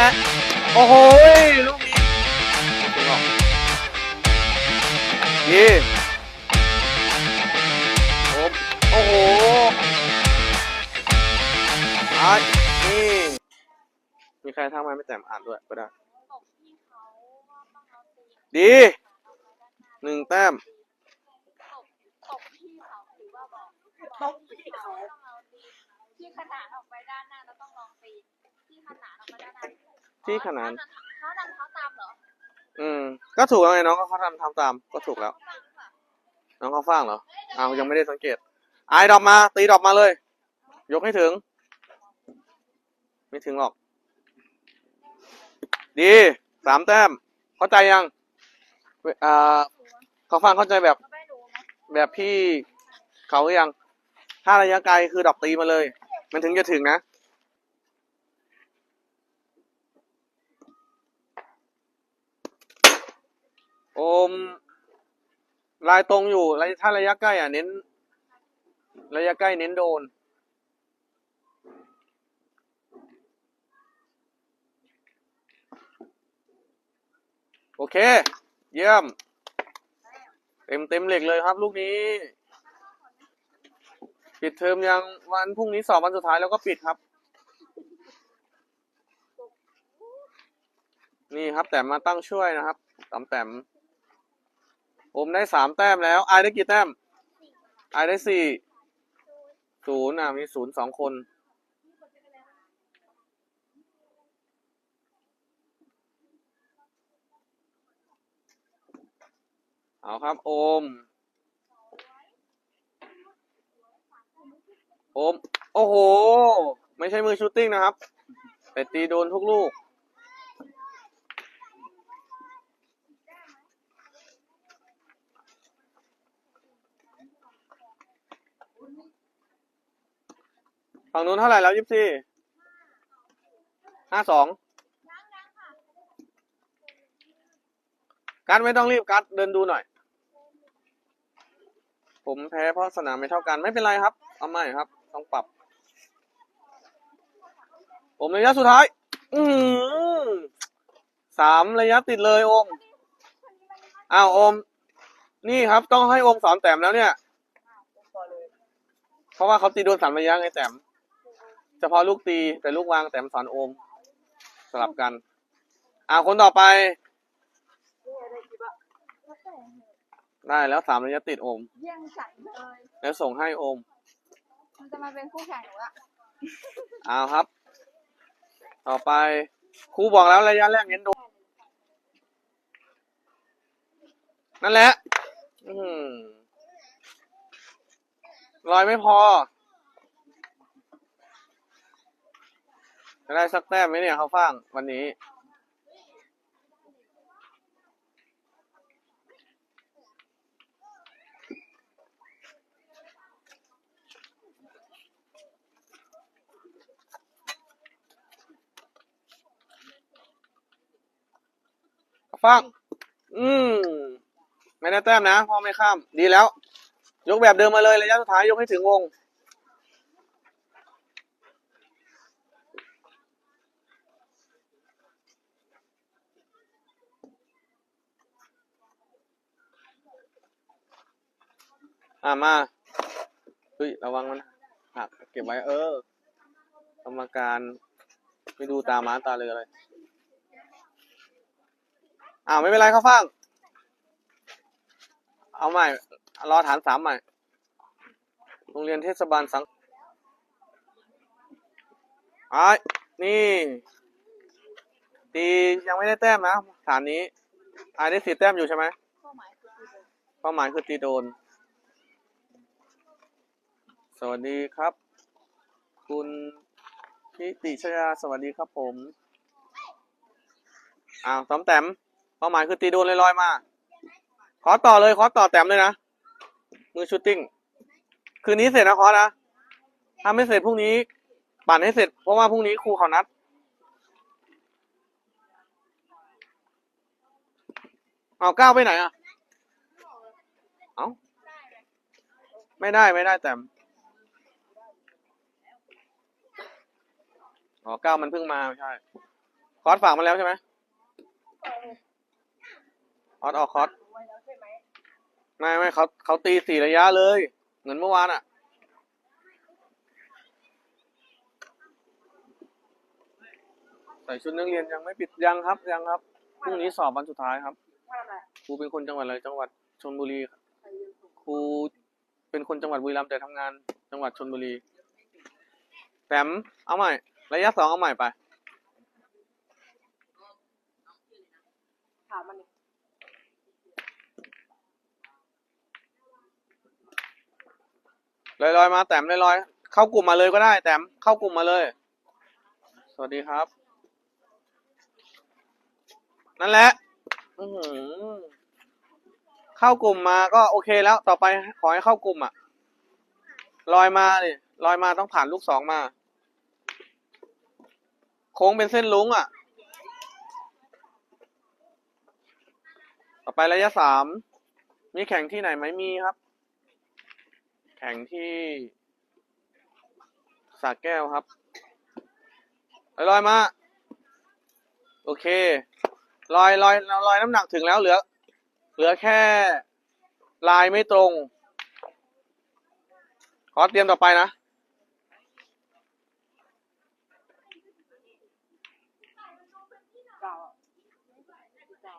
แหละโอ้โหลูกนี้ไม่ถึงหรอกดีโอ้โอ้โหอะนี่มีใครทักมาไม่แต้มอ่านด้วยก็ได้ ดีหนึ่งแต้ม ตบพี่เขาหรือว่าบอกตบพี่เขาต้องเอาตีที่ขนานออกไปด้านหน้าแล้วต้องลองตีที่ขนานออกไปด้านหน้า ที่ขนานเขาดันเขาตามเหรออืม ก็ถูกแล้วไงน้องก็เขาทำทำตาม ก็ถูกแล้วเขาตามหรือเปล่าน้องเขาฟังเหรออ้าวยังไม่ได้สังเกตไอ้ดอกมา ตีดอกมาเลย ยกให้ถึง ไม่ถึงหรอก ดีสามแต้ม เข้าใจยังเวอ่าเขาฟังเข้าใจแบบเขาไม่รู้ไหมแบบพี่เขาหรือยัง ถ้าระยะไกลคือดอกตีมาเลย มันถึงจะถึงนะ อมลายตรงอยู่ระยะถ้าระยะใกล้อะเน้น ระยะใกล้เน้นโดน โอเค เยี่ยม เต็มเต็มเหล็กเลยครับ ลูกนี้ ปิดเทอมยังวันพรุ่งนี้สอบวันสุดท้ายแล้วก็ปิดครับ นี่ครับ แต้มมาตั้งช่วยนะครับสามแต้ม อมได้สามแต้มแล้วไอได้กี่แต้มไอได้สี่ศูนย์อะมีศูนย์สองคน เอาครับโอม โอม โอ้โห ไม่ใช่มือชูตติ้งนะครับ แต่ตีโดนทุกลูก ฝั่งนู้นเท่าไหร่แล้วยิบสี่ห้าสองกัดไม่ต้องรีบกัดเดินดูหน่อย ผมแพ้เพราะสนามไม่เท่ากันไม่เป็นไรครับ เอาใหม่ครับ ต้องปรับ ผมระยะสุดท้าย อือสามระยะติดเลยโอมอ้าวโอม นี่ครับต้องให้โอมสอนแต้มแล้วเนี่ย เพราะว่าเขาตีโดนสามระยะไงแต้ม เฉพาะลูกตีแต่ลูกวางแต้มสอนโอมสลับกัน อ่าคนต่อไป ได้แล้วสามระยะติดโอม เยี่ยงฉันเลย แล้วส่งให้โอม มันจะมาเป็นคู่แข่งหรือว่าเอาครับ ต่อไปครูบอกแล้วระยะแรกเน้นโดนนั่นแหละ อืมลอยไม่พอ จะได้สักแต้มไหมเนี่ยเขาฟังวันนี้ ฟัง อืม ไม่ได้แต้มนะเพอไม่ข้าม ดีแล้ว ยกแบบเดิมมาเลยระยะสุดท้ายยกให้ถึงวง อ่ามาเฮ้ยระวังมันหักเก็บไว้เออกรรมการไม่ดูตาม้าตาเรือเลยอ้าวไม่เป็นไรเขาฟัง เอาใหม่ รอฐานสามใหม่ โรงเรียนเทศบาลสังไอ้นี่ ตียังไม่ได้แต้มนะฐานนี้ไอ้ได้สี่แต้มอยู่ใช่ไหมเป้าหมายคือตีโดน เป้าหมายคือตีโดน สวัสดีครับ คุณพิติชยาสวัสดีครับผมอ้าวต้อมแต้มเป้าหมายคือตีโดนลอยๆมา ขอต่อเลยขอต่อแต้มเลยนะมือชูตติ้งคืนนี้เสร็จนะขอนะถ้าไม่เสร็จพรุ่งนี้ ปั่นให้เสร็จ เพราะว่าพรุ่งนี้ครูเขานัดเอาก้าวไปไหนอะ เอาไม่ได้ไม่ได้แต้ อ๋อเก้ามันเพิ่งมาใช่ คอร์สฝากมาแล้วใช่ไหมคอร์สออกคอร์สไว้แล้วใช่ไม่ไม่เขาเขาตีสี่ระยะเลย เหมือนเมื่อวานอะใส่ชุดนักเรียนยังไม่ปิดยังครับยังครับพรุ่งนี้สอบวันสุดท้ายครับครูเป็นคนจังหวัดอะไรจังหวัดชลบุรีครับใครยืนสูงครูเป็นคนจังหวัดบุรีรัมย์แต่ทำงานจังหวัดชลบุรีแต้มเอาใหม่ ระยะสองเอาใหม่ไป ถามมันนี่ลอยลอยๆมาแต้มลอยลอยๆเข้ากลุ่มมาเลยก็ได้ แต้มเข้ากลุ่มมาเลย สวัสดีครับ นั่นแหละอื้อหือเข้ากลุ่มมาก็โอเคแล้วต่อไปขอให้เข้ากลุ่มอะลอยมาดิลอยมาต้องผ่านลูกสองมาโค้งเป็นเส้นลุงอะ ต่อไประยะสาม มีแข่งที่ไหนไหมมีครับ แข่งที่สระแก้วครับลอยๆมา โอเค ลอยลอยลอยน้ำหนักถึงแล้วเหลือ เหลือแค่ลายไม่ตรง ขอเตรียมต่อไปนะ เก่าเก่า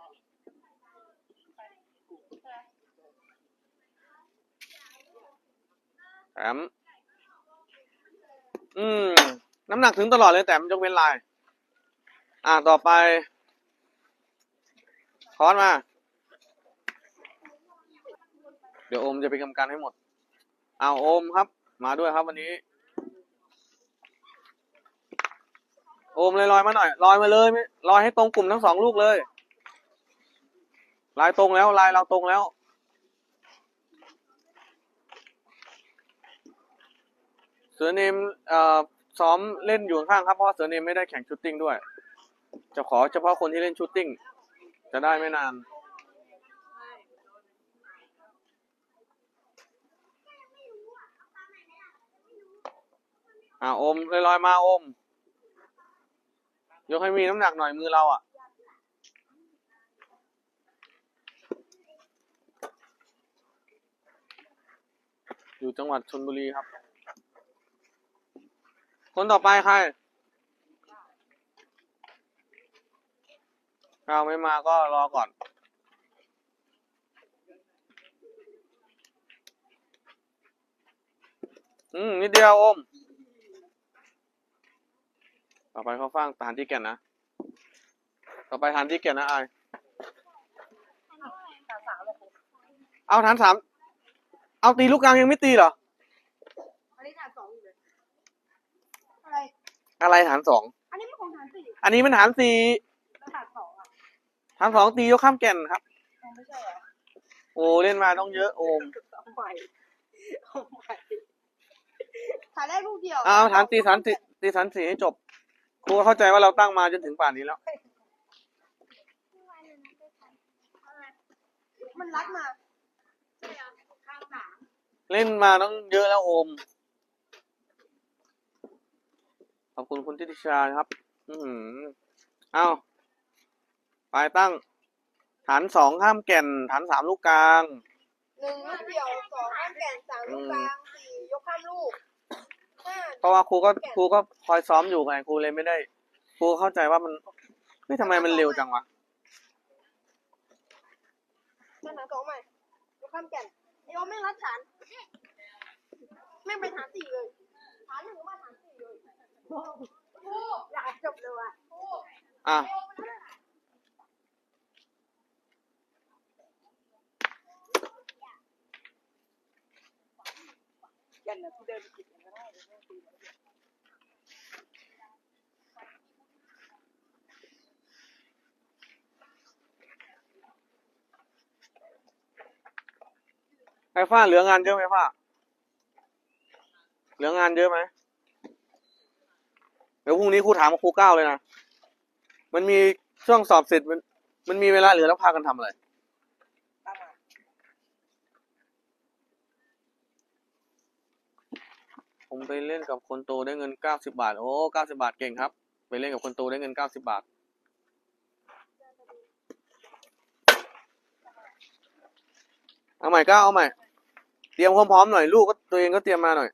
แต้ มอืม น้ำหนักถึงตลอดเลยแต้มยกเว้นลาย อ่าต่อไปคอนมา เดี๋ยวโอมจะไปนกรรมการให้หมดอ้าวโอมครับ มาด้วยครับวันนี้ โอมเลยลอยมาหน่อยลอยมาเลยลอยให้ตรงกลุ่มทั้งสองลูกเลย ลายตรงแล้วลายเราตรงแล้ว สือเนมเอ่อซ้อมเล่นอยู่ข้างครับเพราะเสือเนมไม่ได้แข่งชูตติ้งด้วย จะขอเฉพาะคนที่เล่นชูตติ้ง จะได้ไม่นาน อ่าโอมลอยๆมาโอม ยกให้มีน้ำหนักหน่อยมือเราอะอยู่จังหวัดชลบุรีครับ คนต่อไปใครเราไม่มาก็รอก่อน อืมนิดเดียวอม ต่อไปเขาฟังฐานที่แก่นนะ ต่อไปฐานที่แก่นนะไอเลยเอาฐานสาม เอาตีลูกกลางยังไม่ตีเหรอ อันนี้ฐานสองอยู่เลยอะไร อะไรฐานสองอันนี้มันของฐานสี่อันนี้มันฐานสี่แล้วฐานสองอะฐานสองตียกข้ามแก่นครับไม่ใช่เหรอโอ้เล่นมาต้องเยอะโอมเอาใหม่เอาใหม่ฐานแรกลูกเดียวเอาฐานตีฐานตีตีฐานสี่ให้จบครูเข้าใจว่าเราตั้งมาจนถึงป่านนี้แล้ว มันรัดมาข้างหลังเล่นมาต้องเยอะแล้วโอม ขอบคุณคุณทิติชาครับ อือหือเอาไปตั้ง ฐานสองข้ามแก่น ฐานสามลูกกลาง หนึ่งลูกเดียวสองข้ามแก่นสามลูกกลางสี่ยกข้ามลูกห้าเพราะว่าครูก็ครูก็คอยซ้อมอยู่ไงครูเลยไม่ได้ ครูเข้าใจว่ามันเฮ้ยทำไมมันเร็วจังวะฐานสองใหม่ยกข้ามแก่นไอ้โอมไม่รัดฐานแม่งไปฐานสี่เลย อ้โหอยากจบเลยว่ะอะยันนะที่เดินไปกินก็ได้เลยไอ้ฟ้าเหลืองานเยอะไหมฟ้า เหลืองานเยอะไหม เดี๋ยวพรุ่งนี้ครูถามครูเก้าเลยนะ มันมีช่วงสอบเสร็จมัน มันมีเวลาเหลือแล้วพากันทำอะไร ผมไปเล่นกับคนโตได้เงินเก้าสิบาท โอ้เก้าสิบาทเก่งครับ ไปเล่นกับคนโตได้เงินเก้าสิบาท เอาใหม่ก้าเอาใหม่ เตรียมความพร้อมหน่อยลูกก็ตัวเองก็เตรียมมาหน่อย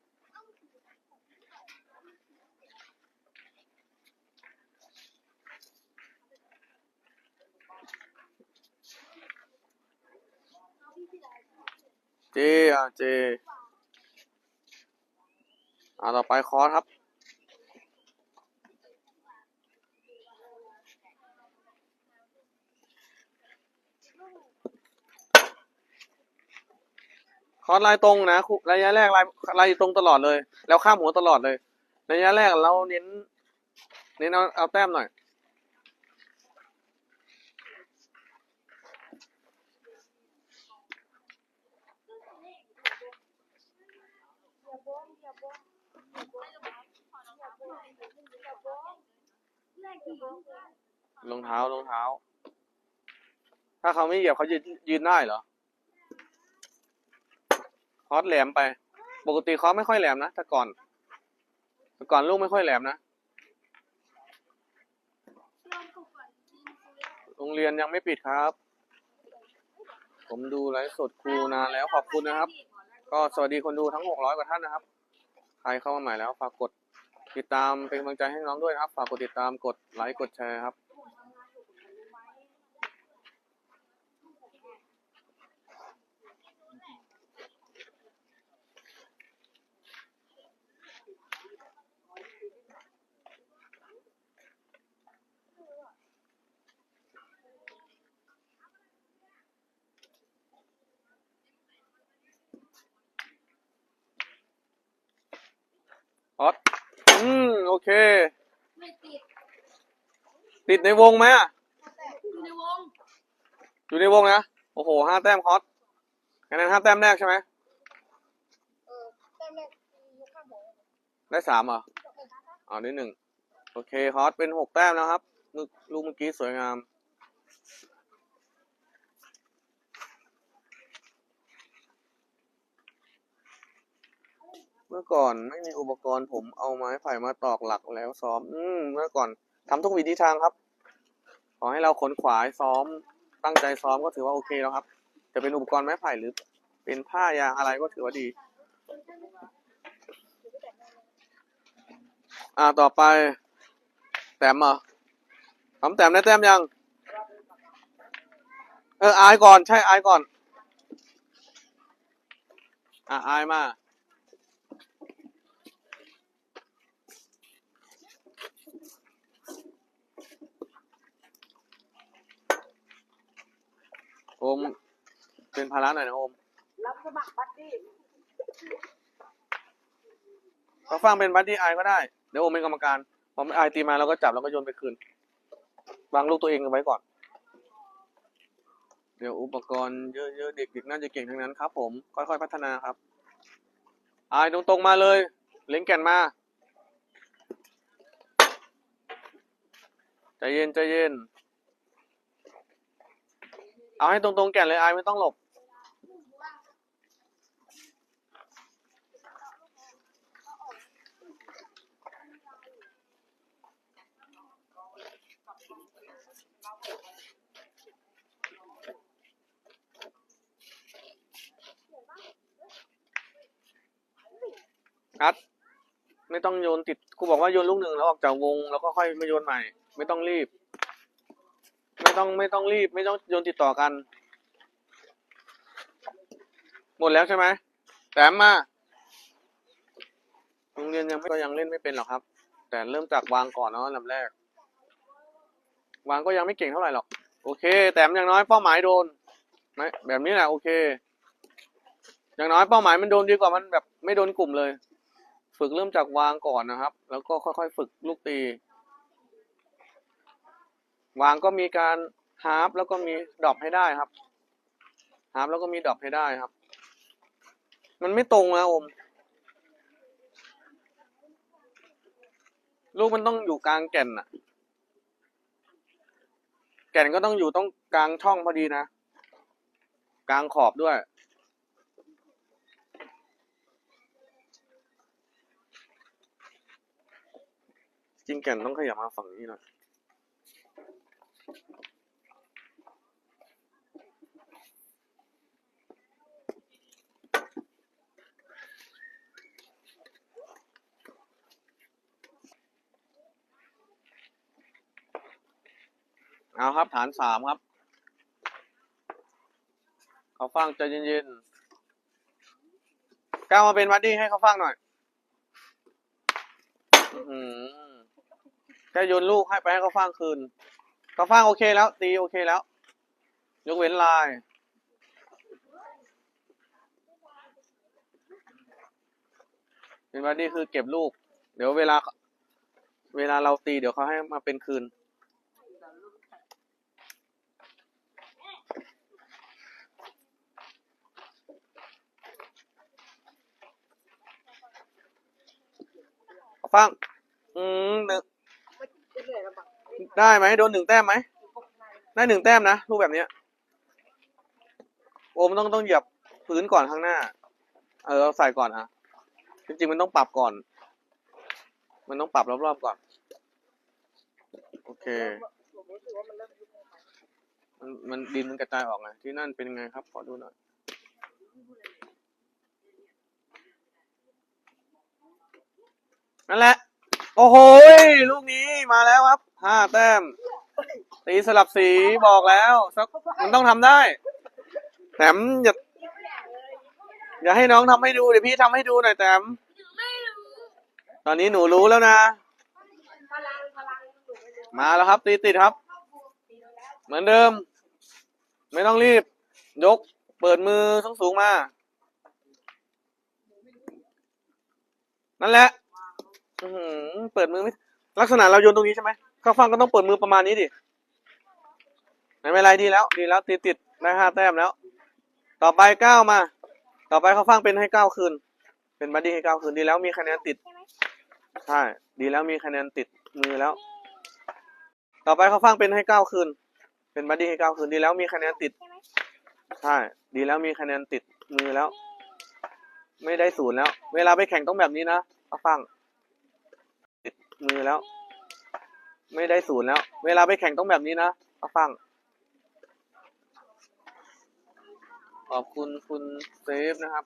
อะเจอ่าต่อไปคอร์สครับ คอร์สลายตรงนะครูระยะแรกลายลายตรงตลอดเลย แล้วข้ามหัวตลอดเลย ระยะแรกเราเน้น เน้นเอาเอาแต้มหน่อย รองเท้ารองเท้า ถ้าเขาไม่เหยียบเขายืนยืนได้เหรอคอร์สแหลมไป ปกติคอร์สไม่ค่อยแหลมนะแต่ก่อนแต่ก่อนลูกไม่ค่อยแหลมนะโรงเรียนยังไม่ปิดครับ ผมดูไลฟ์สดครูนานแล้วขอบคุณนะครับ ก็สวัสดีคนดูทั้ง 600 กว่าท่านนะครับ ใครเข้ามาใหม่แล้วฝากกดติดตามเป็นกำลังใจให้น้องด้วยนะครับ ฝากกดติดตามกดไลค์กดแชร์ครับ ฮอตอืม โอเค ไม่ติดติดในวงไหมอะอยู่ในวงอยู่ในวงนะ โอ้โหห้าแต้มฮอตคะแนนห้าแต้มแรกใช่ไหมเออแต้มแรกยกข้ามหัวได้สามเหรออ๋อได้หนึ่ง โอเคฮอตเป็นหกแต้มแล้วครับมึกลูกเมื่อกี้สวยงาม เมื่อก่อนไม่มีอุปกรณ์ผมเอาไม้ไผ่มาตอกหลักแล้วซ้อม อืม เมื่อก่อนทำทุกวิธีทางครับ ขอให้เราขนขวายซ้อม ตั้งใจซ้อมก็ถือว่าโอเคแล้วครับ จะเป็นอุปกรณ์ไม้ไผ่หรือ เป็นผ้ายางอะไรก็ถือว่าดี อ่าต่อไป แต้มเหรอทำแต้มได้แต้มยัง เอออายก่อนใช่อายก่อน อะอายมา มเป็นภาระหน่อยนะโอมรับสมัครบัดดี้เขาฟังเป็นบัดดี้ไอายก็ได้ เดี๋ยวโอมเป็นกรรมการพอไอายตีมาเราก็จับแล้วก็โยนไปคืนวางลูกตัวเองไว้ก่อน เดี๋ยวอุปกรณ์เยอะๆเด็กๆน่าจะเก่งทั้งนั้นครับ ผมค่อยๆพัฒนาครับไอายตรงๆมาเลย เล็งแก่นมาใจเย็นใจเย็น เอาให้ตรงๆแก่นเลยไอไม่ต้องหลบ อัด ไม่ต้องโยนติดครูบอกว่าโยนลูกหนึ่งแล้วออกจากวง แล้วก็ค่อยมาโยนใหม่ ไม่ต้องรีบ ต้องไม่ต้องรีบไม่ต้องโยนติดต่อกัน หมดแล้วใช่ไหมแต้มมาโรงเรียนยังก็ยังเล่นไม่เป็นหรอกครับ แต่เริ่มจากวางก่อนเนาะลำแรก วางก็ยังไม่เก่งเท่าไหร่หรอก โอเค แต่อย่างน้อยเป้าหมายโดนไหมแบบนี้แหละโอเค อย่างน้อยเป้าหมายมันโดนดีกว่ามันแบบไม่โดนกลุ่มเลย ฝึกเริ่มจากวางก่อนนะครับ แล้วก็ค่อยๆ ฝึกลูกตี วางก็มีการฮาร์ปแล้วก็มีดรอปให้ได้ครับฮาร์ปแล้วก็มีดรอปให้ได้ครับ มันไม่ตรงนะอม ลูกมันต้องอยู่กลางแก่นอะแก่นก็ต้องอยู่ต้องกลางช่องพอดีนะ กลางขอบด้วยจริงแก่นต้องขยับมาฝั่งนี้หน่อย เอาครับฐานสามครับเขาฟังใจเย็นๆก้าวมาเป็นวัดดี้ให้เขาฟังหน่อยอื้อหือแค่โยนลูกให้ไปให้เขาฟังคืนเขาฟังโอเคแล้ว ตีโอเคแล้ว ยกเว้นลายเป็นวัดดี้คือเก็บลูก เดี๋ยวเวลา เวลาเราตีเดี๋ยวเขาให้มาเป็นคืน ฟัง อืมหนึ่งได้ไหมโดนหนึ่งแต้มไหม ได้หนึ่งแต้มนะลูกแบบเนี้ย โอมต้องต้องเหยียบพื้นก่อนข้างหน้า เออเอาใส่ก่อนอะ จริงๆมันต้องปรับก่อน มันต้องปรับรอบๆก่อน โอเค มันมันดินมันกระจายออกไงที่นั่นเป็นไงครับ ขอดูหน่อย นั่นแหละ โอ้โหลูกนี้มาแล้วครับห้าแต้มตีสลับสีบอกแล้วสักมันต้องทำได้แต้มอย่าอย่าให้น้องทำให้ดูเดี๋ยวพี่ทำให้ดูหน่อยแต้มตอนนี้หนูรู้แล้วนะ มาแล้วครับ ตีติดครับ เหมือนเดิม ไม่ต้องรีบ ยก เปิดมือสูงสูงๆมา นั่นแหละ อือหือเปิดมือไม่ลักษณะเราโยนตรงนี้ใช่ไหมข้าฟังก็ต้องเปิดมือประมาณนี้ดิไม่เป็นไรดีแล้ว ดีแล้วตีติดได้ห้าแต้มแล้ว ต่อไปเก้ามา ต่อไปเขาฟังเป็นให้เก้าคืน เป็นบัดดี้ให้เก้าคืนดีแล้วมีคะแนนติดใช่ดีแล้วมีคะแนนติดมือแล้ว ต่อไปเขาฟังเป็นให้เก้าคืน เป็นบัดดี้ให้เก้าคืนดีแล้วมีคะแนนติดใช่ดีแล้วมีคะแนนติดมือแล้ว ไม่ได้ศูนย์แล้ว เวลาไปแข่งต้องแบบนี้นะเขาฟัง มือแล้ว ไม่ได้ศูนย์แล้ว เวลาไปแข่งต้องแบบนี้นะเขาฟัง ขอบคุณคุณเซฟนะครับ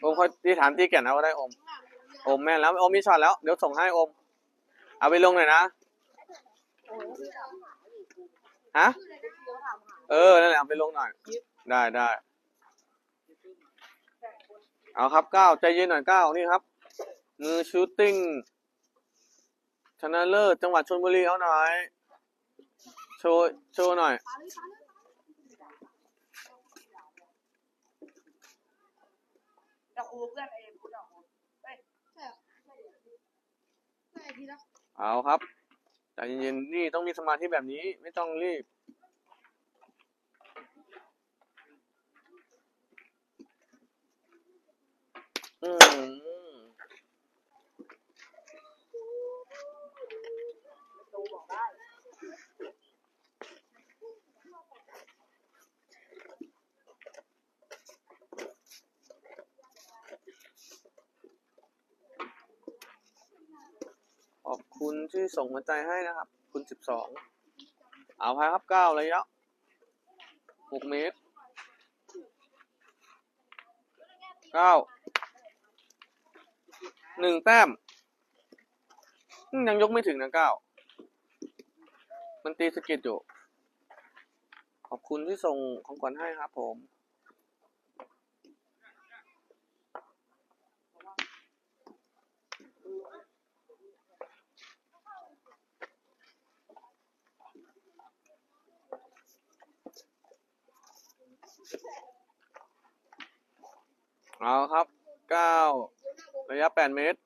โอมค่อยตีฐานตีแก่นเอาก็ได้โอมโอมแม่นแล้วโอมมีช็อตแล้วเดี๋ยวส่งให้โอม เอาไปลงหน่อยนะฮะเออนั่นแหละเอาไปลงหน่อย ได้ได้เอาครับเก้าใจเย็นหน่อยเก้านี่ครับมือชูตติ้งชนะเลิศจังหวัดชลบุรีเอาหน่อย โชว์โชว์หน่อย จะครูเพื่อนเองคุณเอาเฮ้ยใช่ใช่พี่นะเอาครับใจเย็นๆนี่ต้องมีสมาธิแบบนี้ไม่ต้องรีบ อืม ดูบอกได้ ขอบคุณ ที่ส่งหัวใจให้นะครับ คุณสิบสองเอาไปครับเก้าระยะหกเมตรเก้าหนึ่งแต้ม ยังยกไม่ถึงนะเก้ามันตีสกิดอยู่ ขอบคุณที่ส่งของขวัญให้ครับผม เอาครับเก้าระยะแปดเมตร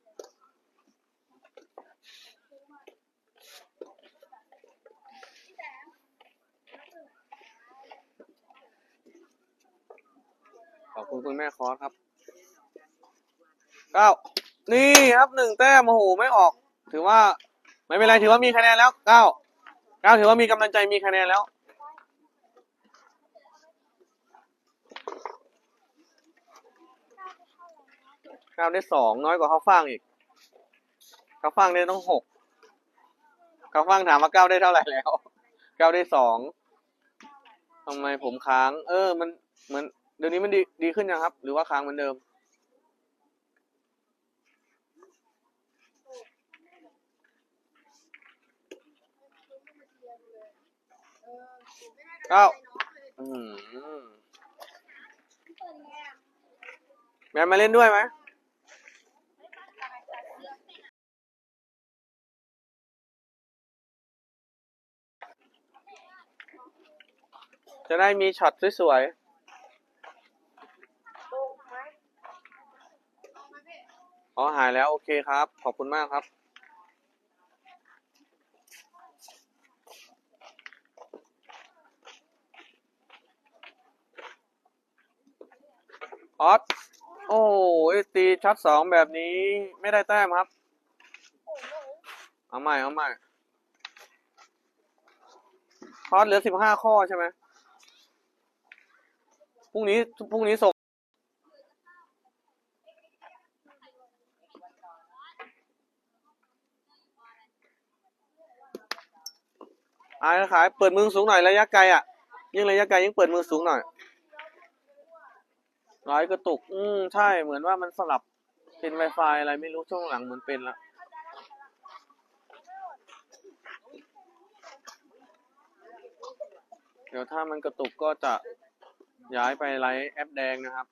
ขอบคุณคุณแม่คอสครับเก้านี่ครับหนึ่งแต้มโอ้โหไม่ออก ถือว่า ไม่เป็นไรถือว่ามีคะแนนแล้วเก้าเก้าถือว่ามีกำลังใจมีคะแนนแล้ว ก้าวได้สองน้อยกว่าเขาวฟังอีกเขาวฟังได้ต้องหกเขาวฟังถามว่าก้าวได้เท่าไหร่แล้วก้าวได้สองทำไมผมค้าง เออ มันเหมือนเดี๋ยวนี้มันดีดีขึ้นยังครับ หรือว่าค้างเหมือนเดิม เก้าอืมแมนมาเล่นด้วยไหม จะได้มีช็อตสวยๆ อ๋อหายแล้วโอเคครับ ขอบคุณมากครับออสโอ้ยตีช็อตสองแบบนี้ไม่ได้แต้มครับ เอาใหม่ เอาใหม่คอสเหลือสิบห้าข้อใช่ไหม พรุ่งนี้พรุ่งนี้ส่งอายขายเปิดมือสูงหน่อยระยะไกลอะ ยิ่งระยะไกลยิ่งเปิดมือสูงหน่อยร้อยกระตุก อืมใช่เหมือนว่ามันสลับเป็น Wi-Fi อะไรไม่รู้ช่วงหลังเหมือนเป็นละเดี๋ยวถ้ามันกระตุกก็จะ ย้ายไปไลฟ์แอปแดงนะครับ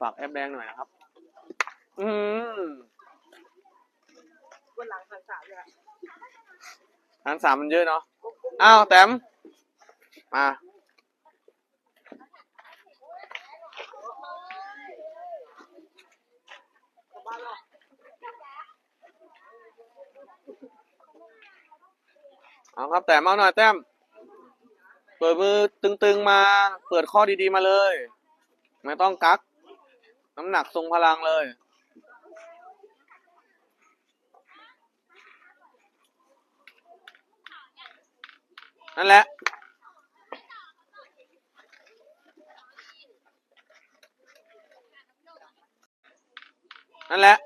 ฝากแอปแดงหน่อยนะครับ อืมวันหลังหันสามเลยอะอันสามมันเยอะเนาะ อ้าวแต้มมา กลับบ้านหรอเอาครับแต่มาหน่อยแต้ม ปิดมือตึงๆมา เปิดข้อดีๆมาเลย ไม่ต้องกัก น้ำหนักทรงพลังเลย นั่นแหละ นั่นแหละ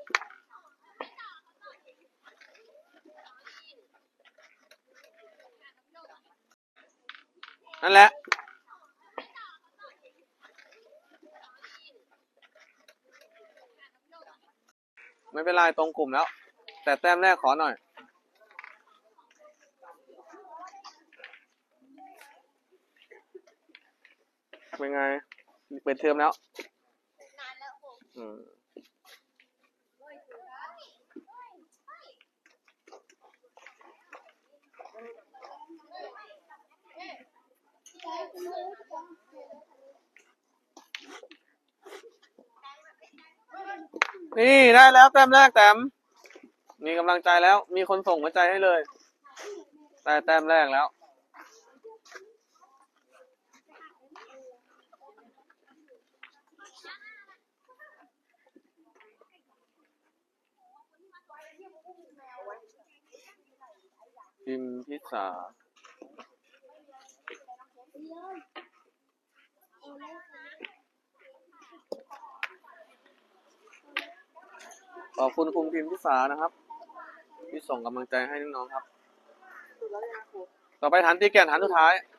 นั่นแหละไม่เป็นไรตรงกลุ่มแล้ว แต่แต้มแรกขอหน่อย เป็นไง เปิดเทอมแล้วนานแล้วผมอืม นี่ได้แล้วแต้มแรกแต้มมีกำลังใจแล้ว มีคนส่งหัวใจให้เลยได้แต้มแรกแล้ว พิมพิสา ขอบคุณคุณพิมพิสานะครับ ที่ส่งกำลังใจให้น้องๆครับสุดแล้วเลยนะครูต่อไปฐานตีแก่นฐานสุดท้ายเ